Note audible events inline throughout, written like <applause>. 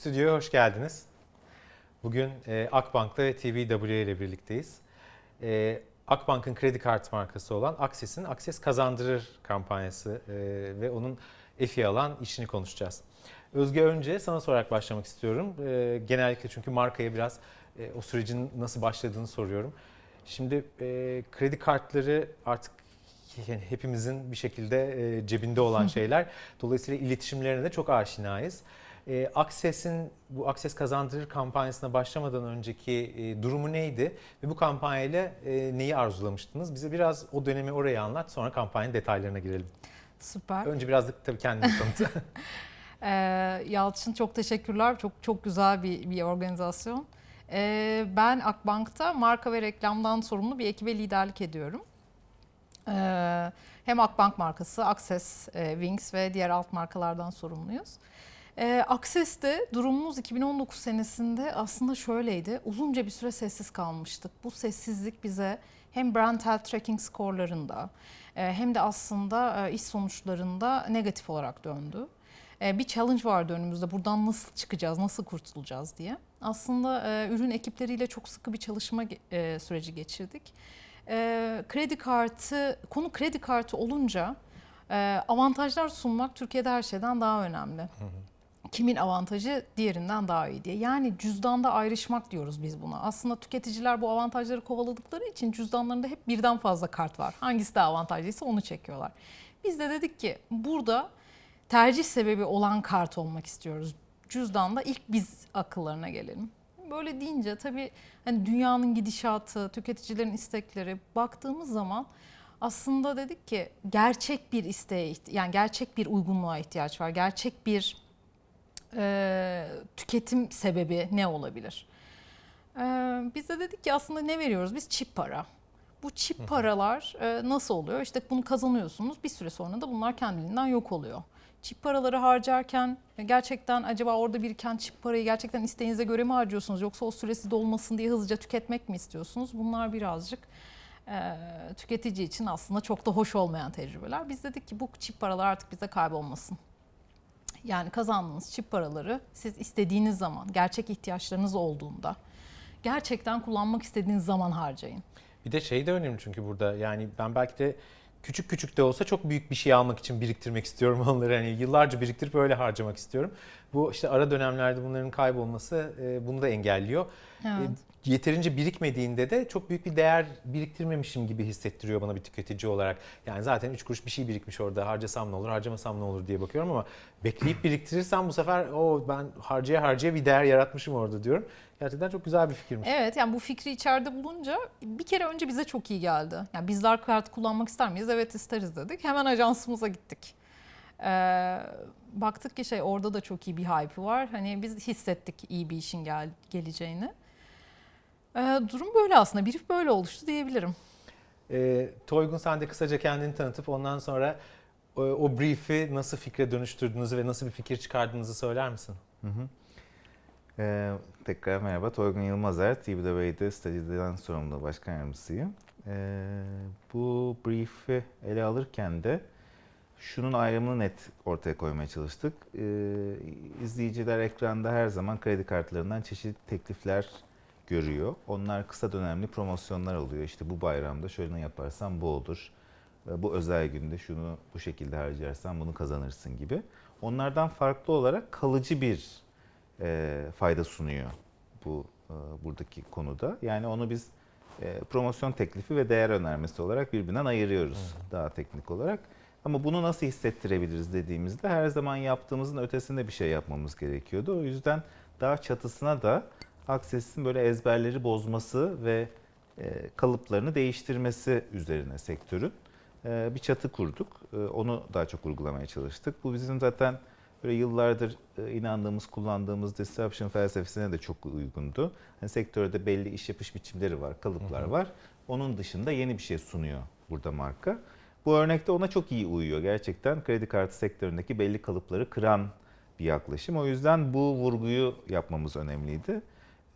Stüdyo'ya hoş geldiniz. Bugün e, Akbank'ta ve TBW ile birlikteyiz. E, Akbank'ın kredi kartı markası olan Akses'in Akses Kazandırır kampanyası e, ve onun EFI alan işini konuşacağız. Özge önce sana sorarak başlamak istiyorum. E, genellikle çünkü markaya biraz e, o sürecin nasıl başladığını soruyorum. Şimdi e, kredi kartları artık yani hepimizin bir şekilde e, cebinde olan şeyler. Dolayısıyla iletişimlerine de çok aşinayız. E, Akses'in bu Akses Kazandırır kampanyasına başlamadan önceki e, durumu neydi ve bu kampanyayla e, neyi arzulamıştınız? Bize biraz o dönemi oraya anlat sonra kampanyanın detaylarına girelim. Süper. Önce biraz da tabii kendini tanıt. <laughs> <laughs> Ee, Yalçın çok teşekkürler. Çok çok güzel bir, bir organizasyon. Ee, ben Akbank'ta marka ve reklamdan sorumlu bir ekibe liderlik ediyorum. Ee, hem Akbank markası, Access, e, Wings ve diğer alt markalardan sorumluyuz. Ee, Access'te durumumuz 2019 senesinde aslında şöyleydi. Uzunca bir süre sessiz kalmıştık. Bu sessizlik bize hem brand health tracking skorlarında e, hem de aslında e, iş sonuçlarında negatif olarak döndü. E, Bir challenge vardı önümüzde. Buradan nasıl çıkacağız, nasıl kurtulacağız diye. Aslında e, ürün ekipleriyle çok sıkı bir çalışma e, süreci geçirdik. E, Kredi kartı, konu kredi kartı olunca e, avantajlar sunmak Türkiye'de her şeyden daha önemli. Kimin avantajı diğerinden daha iyi diye. Yani cüzdanda ayrışmak diyoruz biz buna. Aslında tüketiciler bu avantajları kovaladıkları için cüzdanlarında hep birden fazla kart var. Hangisi daha avantajlıysa onu çekiyorlar. Biz de dedik ki burada tercih sebebi olan kart olmak istiyoruz. Cüzdanda ilk biz akıllarına gelelim. Böyle deyince tabii hani dünyanın gidişatı, tüketicilerin istekleri baktığımız zaman aslında dedik ki gerçek bir isteğe yani gerçek bir uygunluğa ihtiyaç var. Gerçek bir e, tüketim sebebi ne olabilir? E, biz de dedik ki aslında ne veriyoruz? Biz çip para. Bu çip paralar e, nasıl oluyor? İşte bunu kazanıyorsunuz. Bir süre sonra da bunlar kendiliğinden yok oluyor. Çip paraları harcarken e, gerçekten acaba orada biriken çip parayı gerçekten isteğinize göre mi harcıyorsunuz? Yoksa o süresi dolmasın diye hızlıca tüketmek mi istiyorsunuz? Bunlar birazcık e, tüketici için aslında çok da hoş olmayan tecrübeler. Biz dedik ki bu çip paralar artık bize kaybolmasın. Yani kazandığınız çip paraları siz istediğiniz zaman, gerçek ihtiyaçlarınız olduğunda, gerçekten kullanmak istediğiniz zaman harcayın. bir de şey de önemli çünkü burada yani ben belki de küçük küçük de olsa çok büyük bir şey almak için biriktirmek istiyorum <laughs> onları. Hani yıllarca biriktirip öyle harcamak istiyorum. Bu işte ara dönemlerde bunların kaybolması e, bunu da engelliyor. Evet. Yeterince birikmediğinde de çok büyük bir değer biriktirmemişim gibi hissettiriyor bana bir tüketici olarak. Yani zaten 3 kuruş bir şey birikmiş orada harcasam ne olur harcamasam ne olur diye bakıyorum ama bekleyip biriktirirsem bu sefer o ben harcaya harcaya bir değer yaratmışım orada diyorum. Gerçekten çok güzel bir fikirmiş. Evet yani bu fikri içeride bulunca bir kere önce bize çok iyi geldi. Yani bizler kart kullanmak ister miyiz? Evet isteriz dedik. Hemen ajansımıza gittik. Ee, baktık ki şey orada da çok iyi bir hype var. Hani biz hissettik iyi bir işin gel geleceğini. Ee, durum böyle aslında. Brief böyle oluştu diyebilirim. E, Toygun sen de kısaca kendini tanıtıp ondan sonra o, o brief'i nasıl fikre dönüştürdüğünüzü ve nasıl bir fikir çıkardığınızı söyler misin? Hı hı. Ee, tekrar merhaba. Toygun Yılmazer, TVW'de Stratejiden sorumlu başkan yardımcısıyım. Ee, bu brief'i ele alırken de şunun ayrımını net ortaya koymaya çalıştık. Ee, izleyiciler ekranda her zaman kredi kartlarından çeşitli teklifler görüyor. Onlar kısa dönemli promosyonlar oluyor. İşte bu bayramda şöyle ne yaparsan bu olur. Bu özel günde şunu bu şekilde harcarsan bunu kazanırsın gibi. Onlardan farklı olarak kalıcı bir e, fayda sunuyor bu e, buradaki konuda. Yani onu biz e, promosyon teklifi ve değer önermesi olarak birbirinden ayırıyoruz daha teknik olarak. Ama bunu nasıl hissettirebiliriz dediğimizde her zaman yaptığımızın ötesinde bir şey yapmamız gerekiyordu. O yüzden daha çatısına da Access'in böyle ezberleri bozması ve e, kalıplarını değiştirmesi üzerine sektörün e, bir çatı kurduk. E, Onu daha çok uygulamaya çalıştık. Bu bizim zaten böyle yıllardır inandığımız, kullandığımız disruption felsefesine de çok uygundu. Hani sektörde belli iş yapış biçimleri var, kalıplar var. Onun dışında yeni bir şey sunuyor burada marka. Bu örnekte ona çok iyi uyuyor. Gerçekten kredi kartı sektöründeki belli kalıpları kıran bir yaklaşım. O yüzden bu vurguyu yapmamız önemliydi.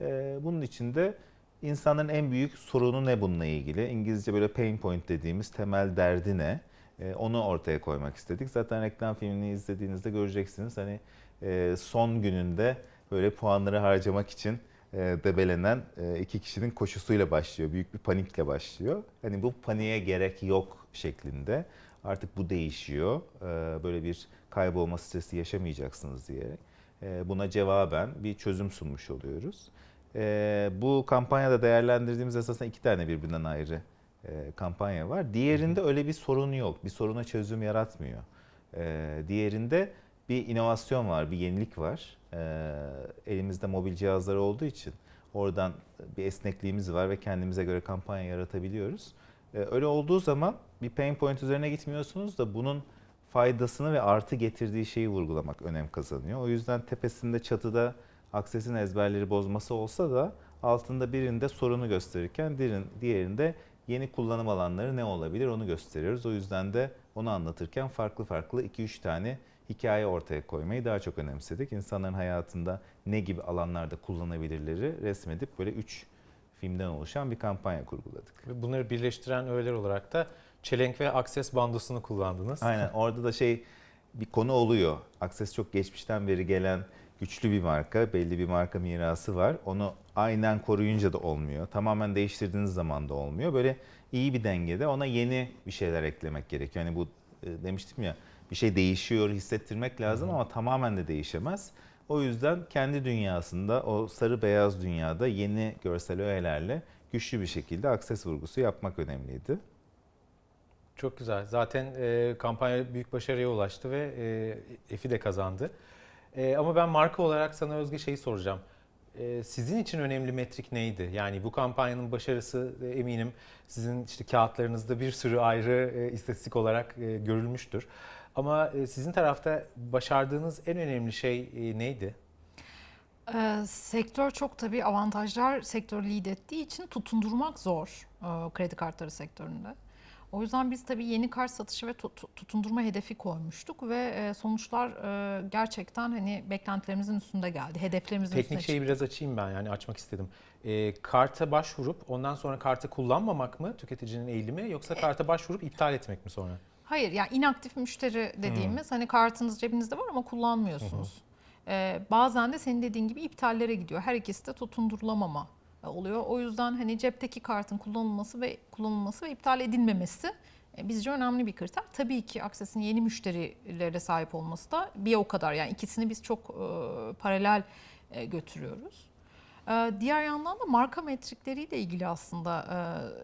E, Bunun için de insanların en büyük sorunu ne bununla ilgili? İngilizce böyle pain point dediğimiz temel derdi ne? E, Onu ortaya koymak istedik. Zaten reklam filmini izlediğinizde göreceksiniz. Hani e, son gününde böyle puanları harcamak için e, debelenen e, iki kişinin koşusuyla başlıyor. Büyük bir panikle başlıyor. Hani bu paniğe gerek yok şeklinde. Artık bu değişiyor. E, böyle bir kaybolma stresi yaşamayacaksınız diyerek. E, buna cevaben bir çözüm sunmuş oluyoruz. E, bu kampanyada değerlendirdiğimiz esasında iki tane birbirinden ayrı e, kampanya var. Diğerinde öyle bir sorun yok. Bir soruna çözüm yaratmıyor. E, diğerinde bir inovasyon var, bir yenilik var. Elimizde mobil cihazlar olduğu için oradan bir esnekliğimiz var ve kendimize göre kampanya yaratabiliyoruz. Öyle olduğu zaman bir pain point üzerine gitmiyorsunuz da bunun faydasını ve artı getirdiği şeyi vurgulamak önem kazanıyor. O yüzden tepesinde çatıda aksesin ezberleri bozması olsa da altında birinde sorunu gösterirken diğerin- diğerinde yeni kullanım alanları ne olabilir onu gösteriyoruz. O yüzden de onu anlatırken farklı farklı 2-3 tane hikaye ortaya koymayı daha çok önemsedik. İnsanların hayatında ne gibi alanlarda kullanabilirleri resmedip böyle 3 filmden oluşan bir kampanya kurguladık. Bunları birleştiren öğeler olarak da çelenk ve akses bandosunu kullandınız. Aynen orada da şey bir konu oluyor. Akses çok geçmişten beri gelen güçlü bir marka, belli bir marka mirası var. Onu aynen koruyunca da olmuyor. Tamamen değiştirdiğiniz zaman da olmuyor. Böyle iyi bir dengede ona yeni bir şeyler eklemek gerekiyor. Yani bu e, demiştim ya bir şey değişiyor hissettirmek lazım ama tamamen de değişemez. O yüzden kendi dünyasında o sarı beyaz dünyada yeni görsel öğelerle güçlü bir şekilde akses vurgusu yapmak önemliydi. Çok güzel. Zaten e, kampanya büyük başarıya ulaştı ve e, Efi de kazandı. E, ama ben marka olarak sana Özge şeyi soracağım. E, sizin için önemli metrik neydi? Yani bu kampanyanın başarısı e, eminim sizin işte kağıtlarınızda bir sürü ayrı e, istatistik olarak e, görülmüştür. Ama e, sizin tarafta başardığınız en önemli şey e, neydi? Ee, sektör çok tabii avantajlar sektörü lead ettiği için tutundurmak zor e, kredi kartları sektöründe. O yüzden biz tabii yeni kart satışı ve tut- tutundurma hedefi koymuştuk ve e, sonuçlar e, gerçekten hani beklentilerimizin üstünde geldi. Hedeflerimizin Teknik üstüne şeyi çıktı. biraz açayım ben yani açmak istedim. E, karta başvurup ondan sonra kartı kullanmamak mı tüketicinin eğilimi yoksa karta başvurup iptal etmek mi sonra? Hayır yani inaktif müşteri dediğimiz hani kartınız cebinizde var ama kullanmıyorsunuz. Ee, bazen de senin dediğin gibi iptallere gidiyor. Her ikisi de tutundurulamama oluyor. O yüzden hani cepteki kartın kullanılması ve kullanılması ve iptal edilmemesi e, bizce önemli bir kriter. Tabii ki Access'in yeni müşterilere sahip olması da bir o kadar. Yani ikisini biz çok e, paralel e, götürüyoruz. Diğer yandan da marka metrikleriyle ilgili aslında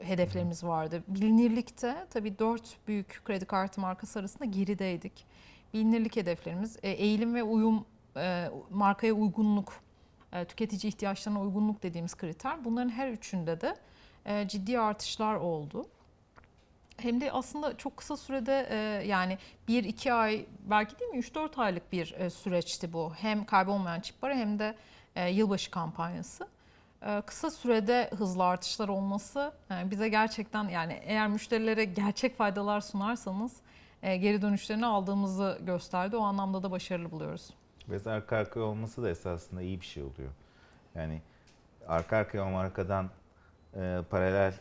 hedeflerimiz vardı. Bilinirlikte tabii dört büyük kredi kartı markası arasında gerideydik. Bilinirlik hedeflerimiz eğilim ve uyum, markaya uygunluk, tüketici ihtiyaçlarına uygunluk dediğimiz kriter. Bunların her üçünde de e, ciddi artışlar oldu. Hem de aslında çok kısa sürede e, yani 1-2 ay belki değil mi 3-4 aylık bir e, süreçti bu. Hem kaybolmayan çip para hem de e, yılbaşı kampanyası. E, kısa sürede hızlı artışlar olması e, bize gerçekten yani eğer müşterilere gerçek faydalar sunarsanız e, geri dönüşlerini aldığımızı gösterdi. O anlamda da başarılı buluyoruz. Ve arka arkaya olması da esasında iyi bir şey oluyor. Yani arka arkaya o markadan e, paralel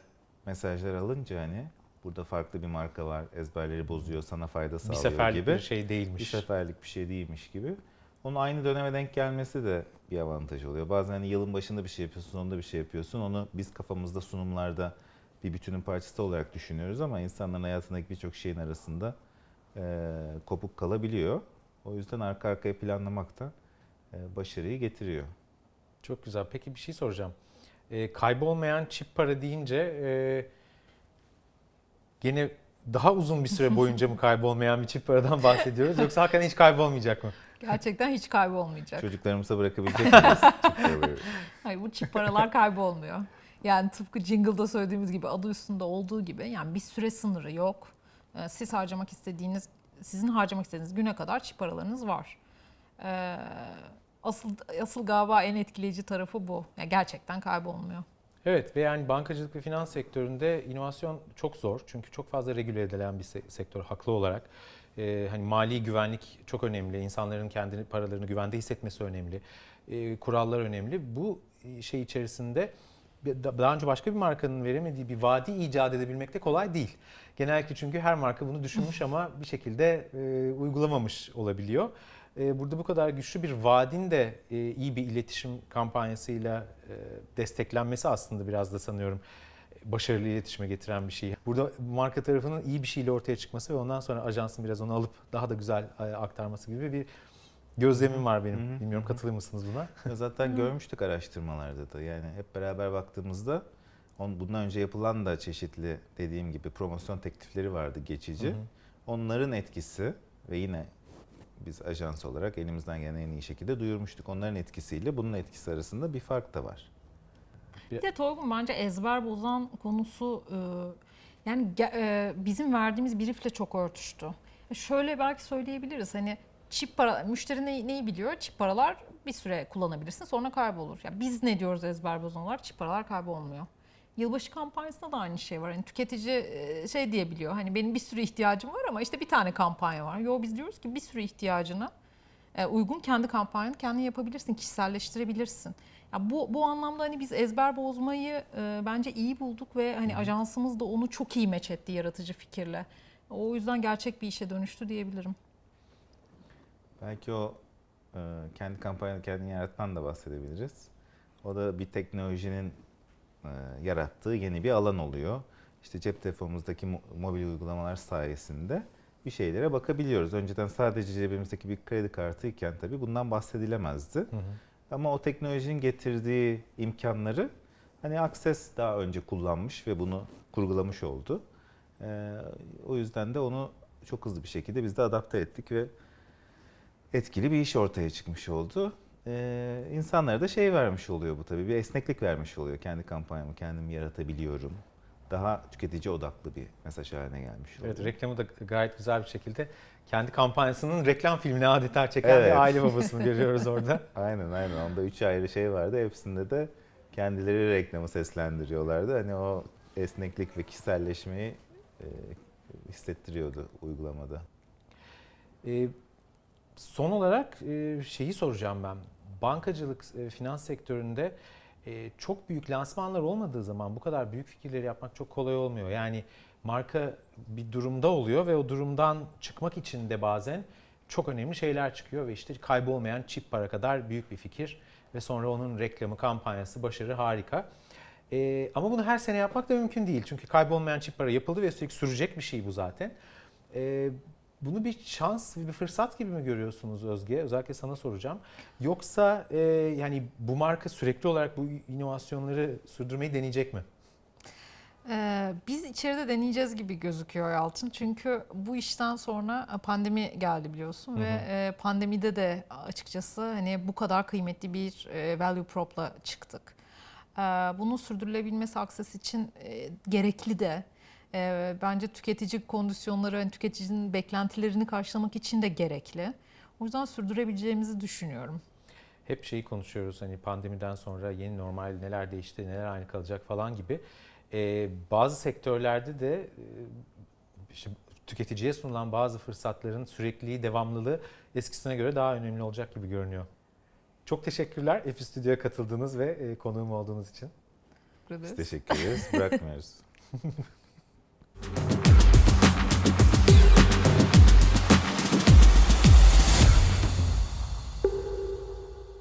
mesajlar alınca hani burada farklı bir marka var, ezberleri bozuyor, sana fayda Bir sağlıyor seferlik gibi. bir şey Bir değilmiş. seferlik bir şey değilmiş gibi. Onun aynı döneme denk gelmesi de bir avantaj oluyor. Bazen hani yılın başında bir şey yapıyorsun, sonunda bir şey yapıyorsun. Onu biz kafamızda sunumlarda bir bütünün parçası olarak düşünüyoruz ama insanların hayatındaki birçok şeyin arasında e, kopuk kalabiliyor. O yüzden arka arkaya planlamak da e, başarıyı getiriyor. Çok güzel. Peki bir şey soracağım. Ee, kaybolmayan çip para deyince e, gene daha uzun bir süre boyunca mı <laughs> kaybolmayan bir çip paradan bahsediyoruz yoksa hakikaten hiç kaybolmayacak mı? Gerçekten hiç kaybolmayacak. Çocuklarımıza bırakabilecek miyiz? <laughs> Hayır bu çip paralar kaybolmuyor. Yani tıpkı Jingle'da söylediğimiz gibi adı üstünde olduğu gibi yani bir süre sınırı yok. Ee, Siz harcamak istediğiniz, sizin harcamak istediğiniz güne kadar çip paralarınız var. Ee, Asıl asıl galiba en etkileyici tarafı bu. Yani gerçekten kaybolmuyor. Evet ve yani bankacılık ve finans sektöründe inovasyon çok zor. Çünkü çok fazla regüle edilen bir se- sektör haklı olarak. Ee, hani mali güvenlik çok önemli. İnsanların kendi paralarını güvende hissetmesi önemli. Ee, kurallar önemli. Bu şey içerisinde daha önce başka bir markanın veremediği bir vadi icat edebilmek de kolay değil. Genellikle çünkü her marka bunu düşünmüş <laughs> ama bir şekilde e, uygulamamış olabiliyor. e, burada bu kadar güçlü bir vaadin de e, iyi bir iletişim kampanyasıyla e, desteklenmesi aslında biraz da sanıyorum başarılı iletişime getiren bir şey. Burada marka tarafının iyi bir şeyle ortaya çıkması ve ondan sonra ajansın biraz onu alıp daha da güzel e, aktarması gibi bir gözlemim var benim. Hı hı. Bilmiyorum katılır mısınız buna? Zaten görmüştük araştırmalarda da yani hep beraber baktığımızda on, bundan önce yapılan da çeşitli dediğim gibi promosyon teklifleri vardı geçici. Hı hı. Onların etkisi ve yine biz ajans olarak elimizden gelen en iyi şekilde duyurmuştuk. Onların etkisiyle bunun etkisi arasında bir fark da var. Bir de Toygun bence ezber bozan konusu e, yani e, bizim verdiğimiz briefle çok örtüştü. E, Şöyle belki söyleyebiliriz hani çip para müşteri ne- neyi biliyor? Çip paralar bir süre kullanabilirsin sonra kaybolur. Ya biz ne diyoruz ezber bozan olarak? Çip paralar kaybolmuyor. Yılbaşı kampanyasında da aynı şey var. Hani tüketici e, şey diyebiliyor. Hani benim bir sürü ihtiyacım var ama işte bir tane kampanya var. Yo biz diyoruz ki bir sürü ihtiyacına e, uygun kendi kampanyanı kendin yapabilirsin, kişiselleştirebilirsin. Ya bu bu anlamda hani biz ezber bozmayı e, bence iyi bulduk ve hani ajansımız da onu çok iyi meç etti yaratıcı fikirle. O yüzden gerçek bir işe dönüştü diyebilirim. Belki o e, kendi kampanyanı kendin yarattan da bahsedebiliriz. O da bir teknolojinin e, yarattığı yeni bir alan oluyor. İşte cep telefonumuzdaki mo- mobil uygulamalar sayesinde bir şeylere bakabiliyoruz. Önceden sadece cebimizdeki bir kredi kartı iken tabii bundan bahsedilemezdi. Hı hı. Ama o teknolojinin getirdiği imkanları hani Access daha önce kullanmış ve bunu kurgulamış oldu. Ee, o yüzden de onu çok hızlı bir şekilde biz de adapte ettik ve etkili bir iş ortaya çıkmış oldu. Ee, insanlara da şey vermiş oluyor bu tabii bir esneklik vermiş oluyor. Kendi kampanyamı kendim yaratabiliyorum. Daha tüketici odaklı bir mesaj haline gelmiş oluyor. Evet reklamı da gayet güzel bir şekilde kendi kampanyasının reklam filmini adeta çeken Evet. bir aile babasını görüyoruz orada. <laughs> Aynen aynen. Onda üç ayrı şey vardı. Hepsinde de kendileri reklamı seslendiriyorlardı. Hani o esneklik ve kişiselleşmeyi e, hissettiriyordu uygulamada. Ee, son olarak e, şeyi soracağım ben. Bankacılık, e, finans sektöründe e, çok büyük lansmanlar olmadığı zaman bu kadar büyük fikirleri yapmak çok kolay olmuyor. Yani marka bir durumda oluyor ve o durumdan çıkmak için de bazen çok önemli şeyler çıkıyor ve işte kaybolmayan çip para kadar büyük bir fikir ve sonra onun reklamı, kampanyası, başarı harika. Ama bunu her sene yapmak da mümkün değil. Çünkü kaybolmayan çip para yapıldı ve üstelik sürecek bir şey bu zaten. Ee, bunu bir şans, bir fırsat gibi mi görüyorsunuz Özge? Özellikle sana soracağım. Yoksa e, yani bu marka sürekli olarak bu inovasyonları sürdürmeyi deneyecek mi? Ee, biz içeride deneyeceğiz gibi gözüküyor Yalçın. Çünkü bu işten sonra e, pandemi geldi biliyorsun Hı hı. ve e, pandemide de açıkçası hani bu kadar kıymetli bir e, value prop'la çıktık. Ee, Bunun sürdürülebilmesi akses için e, gerekli de. E, Bence tüketici kondisyonları, hani tüketicinin beklentilerini karşılamak için de gerekli. O yüzden sürdürebileceğimizi düşünüyorum. Hep şeyi konuşuyoruz hani pandemiden sonra yeni normal neler değişti, neler aynı kalacak falan gibi. Ee, bazı sektörlerde de e, işte tüketiciye sunulan bazı fırsatların sürekliliği, devamlılığı eskisine göre daha önemli olacak gibi görünüyor. Çok teşekkürler Efi Stüdyo'ya katıldığınız ve e, konuğum olduğunuz için. Biz teşekkür ederiz. Bırakmıyoruz. <laughs> Thank you